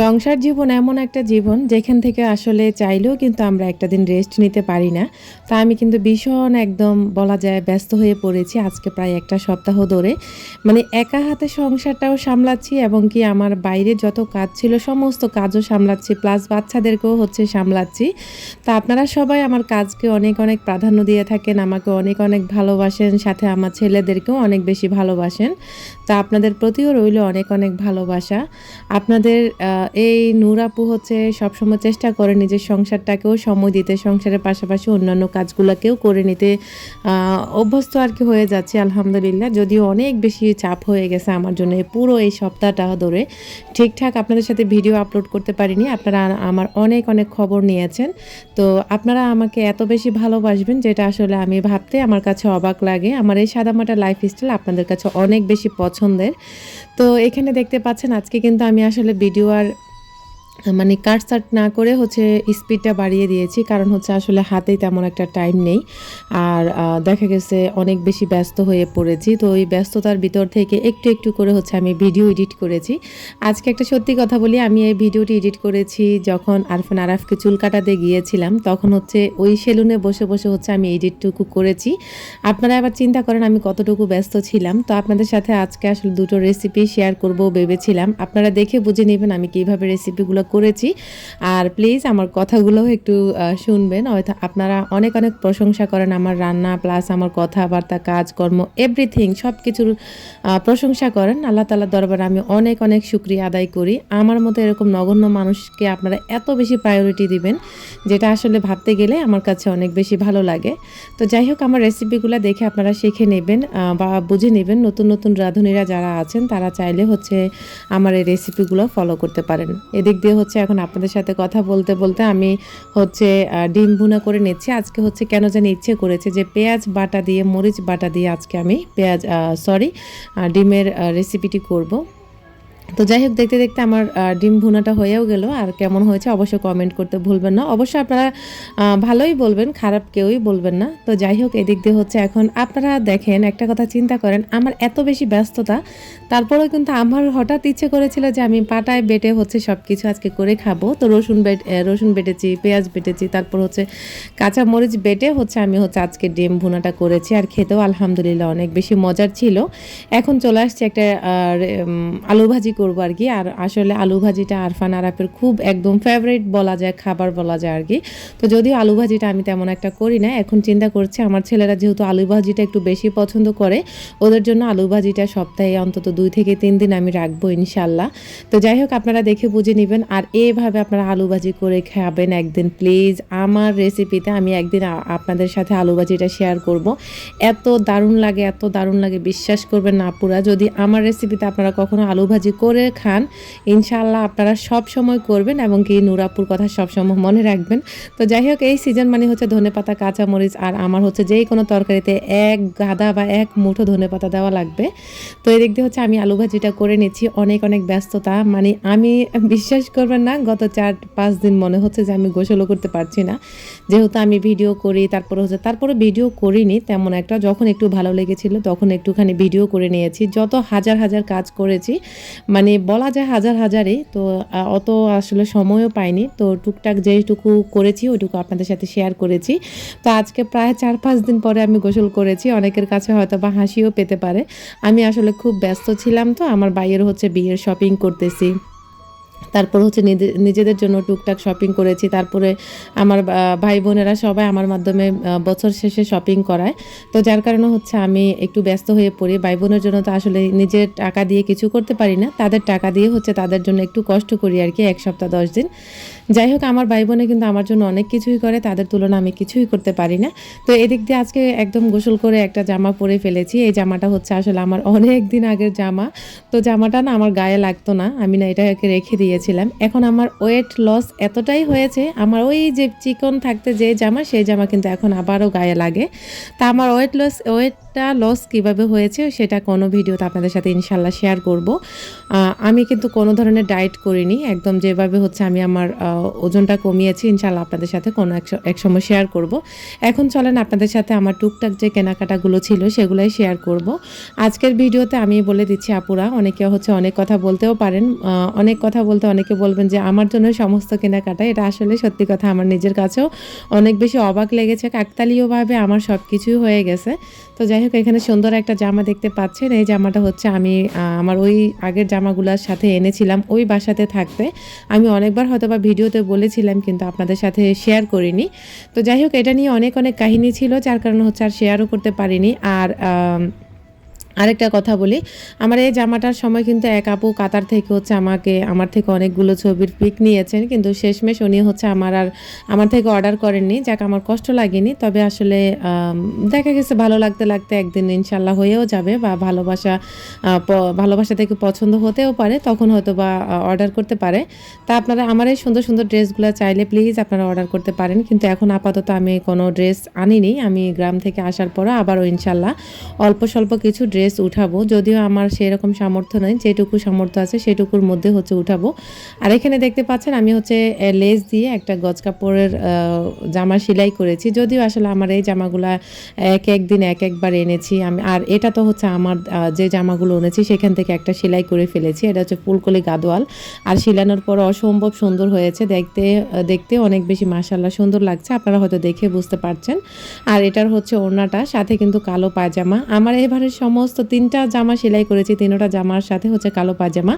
সংসার জীবন এমন একটা জীবন যেখান থেকে আসলে চাইলেও কিন্তু আমরা একটা দিন রেস্ট নিতে পারি না। তা আমি কিন্তু ভীষণ একদম বলা যায় ব্যস্ত হয়ে পড়েছি আজকে প্রায় একটা সপ্তাহ ধরে। মানে একা হাতে সংসারটাও সামলাচ্ছি এবং কি আমার বাইরে যত কাজ ছিল সমস্ত কাজও সামলাচ্ছি প্লাস বাচ্চাদেরকেও হচ্ছে সামলাচ্ছি। তা আপনারা সবাই আমার কাজকে অনেক অনেক প্রাধান্য দিয়ে থাকেন, আমাকে অনেক অনেক ভালোবাসেন, সাথে আমার ছেলেদেরকেও অনেক বেশি ভালোবাসেন। তা আপনাদের প্রতিও রইল অনেক অনেক ভালোবাসা। আপনাদের এই নূর আপু হচ্ছে সবসময় চেষ্টা করে নিজের সংসারটাকেও সময় দিতে, সংসারের পাশাপাশি অন্যান্য কাজগুলোকেও করে নিতে। অভ্যস্ত আর কি হয়ে যাচ্ছে, আলহামদুলিল্লাহ। যদিও অনেক বেশি চাপ হয়ে গেছে আমার জন্য পুরো এই সপ্তাহটা ধরে। ঠিকঠাক আপনাদের সাথে ভিডিও আপলোড করতে পারিনি, আপনারা আমার অনেক অনেক খবর নিয়েছেন। তো আপনারা আমাকে এত বেশি ভালোবাসবেন যেটা আসলে আমি ভাবতে আমার কাছে অবাক লাগে। আমার এই সাদামাটা লাইফ স্টাইল আপনাদের কাছে অনেক বেশি পছন্দের। তো এখানে দেখতে পাচ্ছেন আজকে কিন্তু আমি আসলে ভিডিও আর মানে কাট সাট না করে হচ্ছে স্পিডটা বাড়িয়ে দিয়েছি, কারণ হচ্ছে আসলে হাতেই তেমন একটা টাইম নেই। আর দেখা গেছে অনেক বেশি ব্যস্ত হয়ে পড়েছি, তো ওই ব্যস্ততার ভিতর থেকে একটু একটু করে হচ্ছে আমি ভিডিও এডিট করেছি। আজকে একটা সত্যি কথা বলি, আমি এই ভিডিওটি এডিট করেছি যখন আরফান আরাফকে চুল কাটাতে গিয়েছিলাম, তখন হচ্ছে ওই সেলুনে বসে বসে হচ্ছে আমি এডিটটুকু করেছি। আপনারা আবার চিন্তা করেন আমি কতটুকু ব্যস্ত ছিলাম, তো আপনাদের সাথে আজকে আসলে দুটো রেসিপি শেয়ার করব ভেবেছিলাম। আপনারা দেখে বুঝে নেবেন আমি কীভাবে রেসিপিগুলো করেছি। আর প্লিজ আমার কথাগুলোও একটু শুনবেন। হয়তো আপনারা অনেক অনেক প্রশংসা করেন আমার রান্না প্লাস আমার কথাবার্তা, কাজকর্ম এভরিথিং সব কিছুর প্রশংসা করেন। আল্লাহ তালার দরবারে আমি অনেক অনেক শুক্রিয়া আদায় করি। আমার মতো এরকম নগণ্য মানুষকে আপনারা এত বেশি প্রায়োরিটি দিবেন, যেটা আসলে ভাবতে গেলে আমার কাছে অনেক বেশি ভালো লাগে। তো যাই হোক, আমার রেসিপিগুলো দেখে আপনারা শিখে নেবেন বা বুঝে নেবেন। নতুন নতুন রাঁধুনিরা যারা আছেন, তারা চাইলে হচ্ছে আমার এই রেসিপিগুলো ফলো করতে পারেন। এদিক দিয়ে হচ্ছে এখন আপনাদের সাথে কথা বলতে বলতে আমি হচ্ছে ডিম ভুনা করে নিচ্ছি। আজকে হচ্ছে কেন জানি ইচ্ছে করেছে যে পেঁয়াজ বাটা দিয়ে, মরিচ বাটা দিয়ে আজকে আমি পেঁয়াজ সরি ডিমের রেসিপিটি করব। তো যাই হোক, দেখতে দেখতে আমার ডিম ভুনাটা হয়েও গেল। আর কেমন হয়েছে অবশ্যই কমেন্ট করতে ভুলবেন না। অবশ্যই আপনারা ভালোই বলবেন, খারাপ কেউই বলবেন না। তো যাই হোক, এদিক দিয়ে হচ্ছে এখন আপনারা দেখেন, একটা কথা চিন্তা করেন, আমার এত বেশি ব্যস্ততা, তারপরেও কিন্তু আমার হঠাৎ ইচ্ছে করেছিল যে আমি পাটায় বেটে হচ্ছে সব কিছু আজকে করে খাব। তো রসুন বেট রসুন বেটেছি, পেঁয়াজ বেটেছি, তারপর হচ্ছে কাঁচা মরিচ বেটে হচ্ছে আমি হচ্ছে আজকে ডিম ভুনাটা করেছি। আর খেতেও আলহামদুলিল্লাহ অনেক বেশি মজার ছিল। এখন চলে আসছে একটা আলু ভাজি করব আর কি। আর আসলে আলু ভাজিটা আরফান আরাফের খুব একদম ফেভারিট বলা যায়, খাবার বলা যায় আর কি। তো যদিও আলু ভাজিটা আমি তেমন একটা করি না, এখন চিন্তা করছি আমার ছেলেরা যেহেতু আলু ভাজিটা একটু বেশি পছন্দ করে, ওদের জন্য আলু ভাজিটা সপ্তাহে অন্তত দুই থেকে তিন দিন আমি রাখব ইনশাল্লাহ তো যাই হোক, আপনারা দেখে বুঝে নেবেন। আর এভাবে আপনারা আলু ভাজি করে খাবেন একদিন প্লিজ আমার রেসিপিতে আমি একদিন আপনাদের সাথে আলু ভাজিটা শেয়ার করব। এত দারুণ লাগে, এত দারুণ লাগে, বিশ্বাস করবেন না পুরা। যদি আমার রেসিপিতে আপনারা কখনো আলু ভাজি করে খান ইনশাল্লাহ আপনারা সব সময় করবেন এবং কি নুরাপুর কথা সব সময় মনে রাখবেন। তো যাই হোক, এই সিজন মানে হচ্ছে ধনেপাতা কাঁচামরিচ আর আমার হচ্ছে যেই কোনো তরকারিতে এক গাদা বা এক মুঠো ধনেপাতা দেওয়া লাগবে। তো এদিক দিয়ে হচ্ছে আমি আলু ভাজিটা করে নিচ্ছি, অনেক অনেক ব্যস্ততা। মানে আমি বিশ্বাস করবেন না, গত চার, পাঁচ দিন মনে হচ্ছে যে আমি গোসলও করতে পারছি না। যেহেতু আমি ভিডিও করি, তারপরে হচ্ছে, তারপরে ভিডিও করিনি তেমন একটা, যখন একটু ভালো লেগেছিল তখন একটুখানি ভিডিও করে নিয়েছি। যত হাজার হাজার কাজ করেছি মানে বলা যায় হাজার হাজারে, তো অত আসলে সময়ও পাইনি। তো টুকটাক যেটুকু করেছি, ওইটুকু আপনাদের সাথে শেয়ার করেছি। তো আজকে প্রায় চার পাঁচ দিন পরে আমি গোসল করেছি। অনেকের কাছে হয়তো বা হাসিও পেতে পারে। আমি আসলে খুব ব্যস্ত ছিলাম তো, আমার বাইয়ের হচ্ছে বিয়ের শপিং করতেছি। তারপর হচ্ছে নিজে- নিজেদের জন্য টুকটাক শপিং করেছি। তারপরে আমার ভাই বোনেরা সবাই আমার মাধ্যমে বছর শেষে শপিং করায়। তো যার কারণে হচ্ছে আমি একটু ব্যস্ত হয়ে পড়ি। ভাই বোনের জন্য তো আসলে নিজের টাকা দিয়ে কিছু করতে পারি না। তাদের টাকা দিয়ে হচ্ছে তাদের জন্য একটু কষ্ট করি আর কি, এক সপ্তাহ, দশ দিন। যাই হোক, আমার ভাই বোনে কিন্তু আমার জন্য অনেক কিছুই করে। তাদের তুলনা আমি কিছুই করতে পারি না। তো এদিক দিয়ে আজকে একদম গোসল করে একটা জামা পরে ফেলেছি। এই জামাটা হচ্ছে আসলে আমার অনেক দিন আগের জামা। তো জামাটা না আমার গায়ে লাগতো না। আমি না এটাকে রেখে দিয়েছিলাম। এখন আমার ওয়েট লস এতটাই হয়েছে, আমার ওই যে চিকন থাকতে যে জামা, সেই জামা কিন্তু এখন আবারও গায়ে লাগে। তা আমার ওয়েট লস ওয়েটটা লস কীভাবে হয়েছে সেটা কোনো ভিডিওতে আপনাদের সাথে ইনশাল্লাহ শেয়ার করব। আমি কিন্তু কোনো ধরনের ডায়েট করিনি, একদম যেভাবে হচ্ছে আমি আমার ওজনটা কমিয়েছি ইনশাল্লাহ আপনাদের সাথে কোনো এক সময় শেয়ার করব। এখন চলেন আপনাদের সাথে আমার টুকটাক যে কেনাকাটাগুলো ছিল সেগুলোই শেয়ার করব। আজকের ভিডিওতে আমি বলে দিচ্ছি আপুরা, অনেকে হচ্ছে অনেক কথা বলতেও পারেন অনেক কথা বলতে বলতে অনেকে বলবেন যে আমার জন্য সমস্ত কেনাকাটা, এটা আসলে সত্যি কথা। আমার নিজের কাছেও অনেক বেশি অবাক লেগেছে, কাকতালীয়ভাবে আমার সব কিছুই হয়ে গেছে। তো যাই হোক, এখানে সুন্দর একটা জামা দেখতে পাচ্ছেন। এই জামাটা হচ্ছে আমি আমার ওই আগের জামাগুলোর সাথে এনেছিলাম ওই বাসাতে থাকতে। আমি অনেকবার হয়তো বা ভিডিওতে বলেছিলাম, কিন্তু আপনাদের সাথে শেয়ার করিনি। তো যাই হোক, এটা নিয়ে অনেক অনেক কাহিনী ছিল, যার কারণে হচ্ছে আর শেয়ারও করতে পারিনি। আর আরেকটা কথা বলি, আমার এই জামাটার সময় কিন্তু এক আপু কাতার থেকে হচ্ছে আমাকে, আমার থেকে অনেকগুলো ছবির পিক নিয়েছেন, কিন্তু শেষমেশ উনি হচ্ছে আমার আর, আমার থেকে অর্ডার করেননি, যাক আমার কষ্ট লাগেনি, তবে আসলে দেখা গেছে ভালো লাগতে লাগতে একদিন ইনশাল্লাহ হয়েও যাবে বা ভালোবাসা ভালোবাসা থেকে পছন্দ হতেও পারে, তখন হয়তো বা অর্ডার করতে পারে। তা আপনারা আমার এই সুন্দর সুন্দর ড্রেসগুলো চাইলে প্লিজ আপনারা অর্ডার করতে পারেন, কিন্তু এখন আপাতত আমি কোনো ড্রেস আনিনি, আমি গ্রাম থেকে আসার পরও আবারও ইনশাল্লাহ অল্প স্বল্প কিছু ড্রেস উঠাবো, যদিও আমার সেরকম সামর্থ্য নেই, যেটুকু সামর্থ্য আছে সেটুকুর মধ্যে হচ্ছে উঠাবো। আর এখানে দেখতে পাচ্ছেন আমি হচ্ছে লেস দিয়ে একটা গজ কাপড়ের জামা সেলাই করেছি। যদিও আসলে আমার এই জামাগুলা এক এক দিন এক একবার এনেছি। আমি, আর এটা তো হচ্ছে আমার যে জামাগুলো এনেছি সেখান থেকে একটা সেলাই করে ফেলেছি। এটা হচ্ছে ফুলকলি গাদোয়াল। আর শিলানোর পর অসম্ভব সুন্দর হয়েছে দেখতে দেখতে অনেক বেশি মাসাল্লাহ সুন্দর লাগছে। আপনারা হয়তো দেখে বুঝতে পারছেন। আর এটার হচ্ছে ওড়নাটা, সাথে কিন্তু কালো পায়জামা। আমার এবারের সমস্ত তিনটা জামা সেলাই করেছি। তিনোটা জামার সাথে হচ্ছে কালো পাজামা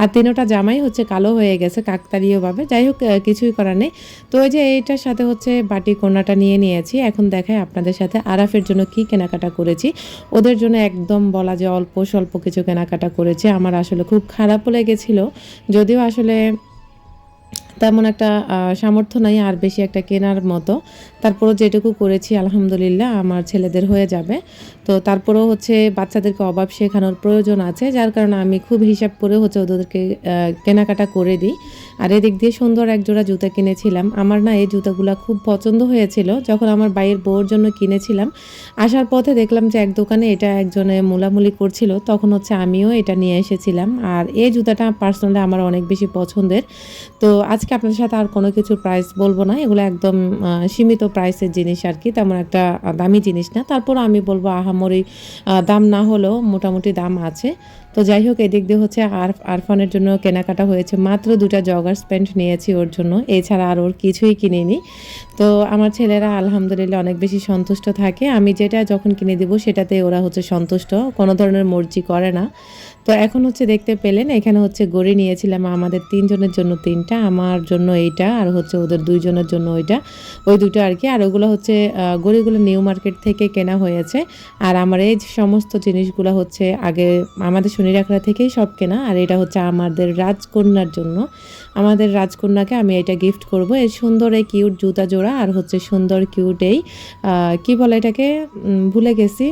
আর তিনোটা জামাই হচ্ছে কালো হয়ে গেছে কাকতালীয়ভাবে। যাই হোক কিছুই করার নেই। তো ওই যে এইটার সাথে হচ্ছে বাটি কোনাটা নিয়ে নিয়েছি। এখন দেখাই আপনাদের সাথে আরাফের জন্য কি কেনাকাটা করেছি। ওদের জন্য একদম বলা যে অল্প স্বল্প কিছু কেনাকাটা করেছি। আমার আসলে খুব খারাপও লেগেছিল। যদিও আসলে তেমন একটা সামর্থ্য নাই, আর বেশি একটা কেনার মতো। তারপরও যেটুকু করেছি, আলহামদুলিল্লাহ, আমার ছেলেদের হয়ে যাবে। তো তারপরেও হচ্ছে বাচ্চাদেরকে অভাব শেখানোর প্রয়োজন আছে, যার কারণে আমি খুব হিসাব করে হচ্ছে ওদেরকে কেনাকাটা করে দিই। আর এদিক দিয়ে সুন্দর এক জোড়া জুতা কিনেছিলাম। আমার না এই জুতাগুলো খুব পছন্দ হয়েছিল, যখন আমার বাইয়ের বউর জন্য কিনেছিলাম। আসার পথে দেখলাম যে এক দোকানে এটা একজনে মোলামুলি করছিল, তখন হচ্ছে আমিও এটা নিয়ে এসেছিলাম। আর এই জুতাটা পার্সোনালি আমার অনেক বেশি পছন্দের। তো আজকে আপনাদের সাথে আর কোনো কিছু প্রাইস বলব না। এগুলো একদম সীমিত প্রাইসের জিনিস আর কি তেমন একটা দামি জিনিস না। তারপর আমি বলব, আহামরি দাম না হলেও মোটামুটি দাম আছে। তো যাই হোক, এদিক দিয়ে হচ্ছে আর আরফানের জন্য কেনাকাটা হয়েছে। মাত্র দুটা জগার্স প্যান্ট নিয়েছি ওর জন্য। এছাড়া আর ওর কিছুই কিনিনি। তো আমার ছেলেরা আলহামদুলিল্লাহ অনেক বেশি সন্তুষ্ট থাকে। আমি যেটা যখন কিনে দেবো সেটাতে ওরা হচ্ছে সন্তুষ্ট। কোনো ধরনের মর্জি করে না। তো এখন হচ্ছে দেখতে পেলেন, এখানে হচ্ছে গড়ি নিয়েছিলাম আমাদের তিনজনের জন্য তিনটা, আমার জন্য এইটা আর হচ্ছে ওদের দুইজনের জন্য ওইটা। ওই দুটো আর কি, আর ওগুলো হচ্ছে গড়িগুলো নিউ মার্কেট থেকে কেনা হয়েছে। আর আমার এই সমস্ত জিনিসগুলো হচ্ছে আগে আমাদের শনিরাখড়া থেকেই সব কেনা, আর এটা হচ্ছে আমাদের রাজকন্যার জন্য। আমাদের রাজকন্যাকে আমি এটা গিফট করব, এই সুন্দর এই কিউট জুতা জোড়া আর হচ্ছে সুন্দর কিউট এই কি বলে এটাকে? ভুলে গেছি।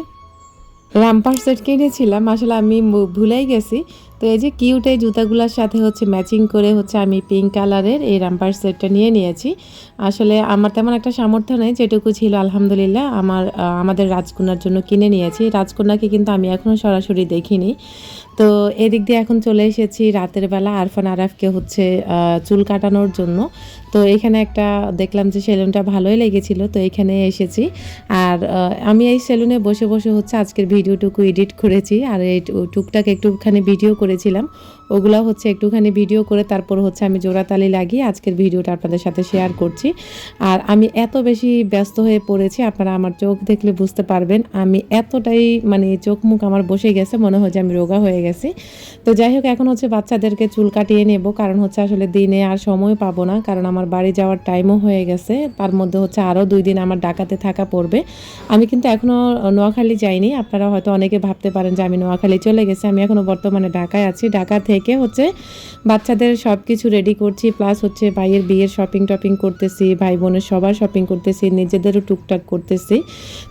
রামপার সেট কিনেছিলাম আসলে আমি ভুলেই গেছি। তো এই যে কিউট এই জুতাগুলোর সাথে হচ্ছে ম্যাচিং করে হচ্ছে আমি পিঙ্ক কালারের এই রাম্পার সেটটা নিয়ে নিয়েছি। আসলে আমার তেমন একটা সামর্থ্য নেই, যেটুকু ছিল আলহামদুলিল্লাহ আমার আমাদের রাজকন্যার জন্য কিনে নিয়েছি। রাজকন্যাকে কিন্তু আমি এখনও সরাসরি দেখিনি। তো এদিক দিয়ে এখন চলে এসেছি রাতের বেলা আরফান আরাফকে হচ্ছে চুল কাটানোর জন্য। তো এখানে একটা দেখলাম যে সেলুনটা ভালোই লেগেছিল, তো এখানে এসেছি। আর আমি এই সেলুনে বসে বসে হচ্ছে আজকের ভিডিওটুকু এডিট করেছি। আর এই টুকটাক একটুখানি ভিডিও করেছিলাম। ওগুলো হচ্ছে একটুখানি ভিডিও করে তারপর হচ্ছে আমি জোড়াতালি লাগিয়ে আজকের ভিডিওটা আপনাদের সাথে শেয়ার করছি। আর আমি এত বেশি ব্যস্ত হয়ে পড়েছি, আপনারা আমার চোখ দেখলে বুঝতে পারবেন। আমি এতটাই মানে চোখ মুখ আমার বসে গেছে, মনে হয় যে আমি রোগা হয়ে গেছি। তো যাই হোক, এখন হচ্ছে বাচ্চাদেরকে চুল কাটিয়ে নেব, কারণ হচ্ছে আসলে দিনে আর সময় পাবো না, কারণ আমার বাড়ি যাওয়ার টাইমও হয়ে গেছে। তার মধ্যে হচ্ছে আরও দুই দিন আমার ডাকাতে থাকা পড়বে। আমি কিন্তু এখনও নোয়াখালী যাইনি, আপনারা হয়তো অনেকে ভাবতে পারেন যে আমি নোয়াখালী চলে গেছি, আমি এখনও বর্তমানে ঢাকায় আছি। ঢাকা থেকে হচ্ছে বাচ্চাদের সব কিছু রেডি করছি প্লাস হচ্ছে ভাইয়ের বিয়ের শপিং টপিং করতেছি, ভাই বোনের সবার শপিং করতেছি, নিজেদেরও টুকটাক করতেছি।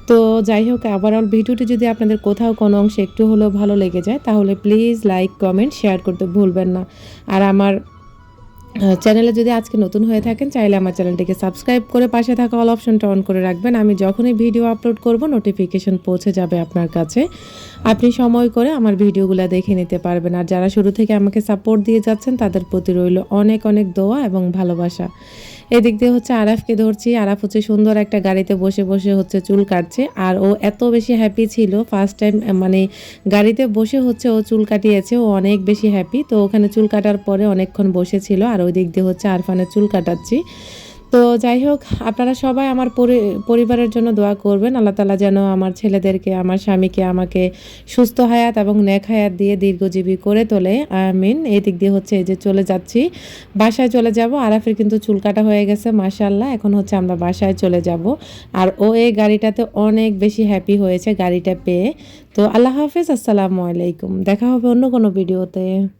তো যাই হোক ওভারঅল ভিডিওটি যদি আপনাদের কোথাও কোনো অংশে একটু হলেও ভালো লেগে যায়, তাহলে প্লিজ লাইক কমেন্ট শেয়ার করতে ভুলবেন না। আর আমার চ্যানেলে যদি আজকে নতুন হয়ে থাকেন, চাইলে আমার চ্যানেলটিকে সাবস্ক্রাইব করে পাশে থাকা অল অপশনটা অন করে রাখবেন। আমি যখনই ভিডিও আপলোড করব, নোটিফিকেশন পৌঁছে যাবে আপনার কাছে। আপনি সময় করে আমার ভিডিওগুলো দেখে নিতে পারবেন। আর যারা শুরু থেকে আমাকে সাপোর্ট দিয়ে যাচ্ছেন, তাদের প্রতি রইল অনেক অনেক দোয়া এবং ভালোবাসা। এদিক দিয়ে হচ্ছে আরাফকে ধরছি। আরাফ হচ্ছে সুন্দর একটা গাড়িতে বসে বসে হচ্ছে চুল কাটছে। আর ও এত বেশি হ্যাপি ছিল ফার্স্ট টাইম মানে গাড়িতে বসে হচ্ছে ও চুল কাটিয়েছে, ও অনেক বেশি হ্যাপি তো ওখানে চুল কাটার পরে অনেকক্ষণ বসেছিল, আর ওই দিক দিয়ে হচ্ছে আরফানের চুল কাটাচ্ছি। তো যাই হোক, আপনারা সবাই আমার পরি- পরিবারের জন্য দোয়া করবেন। আল্লাহ তালা যেন আমার ছেলেদেরকে, আমার স্বামীকে আমাকে সুস্থ হায়াত এবং নেক হায়াত দিয়ে দীর্ঘজীবী করে তোলে। আমিন। এই দিক দিয়ে হচ্ছে এই যে চলে যাচ্ছি। বাসায় চলে যাব। আরাফের কিন্তু চুল কাটা হয়ে গেছে মাশাল্লাহ এখন হচ্ছে আমরা বাসায় চলে যাব। আর ও এই গাড়িটাতে অনেক বেশি হ্যাপি হয়েছে গাড়িটা পেয়ে। তো আল্লাহ হাফেজ, আসসালামু আলাইকুম। দেখা হবে অন্য কোনো ভিডিওতে।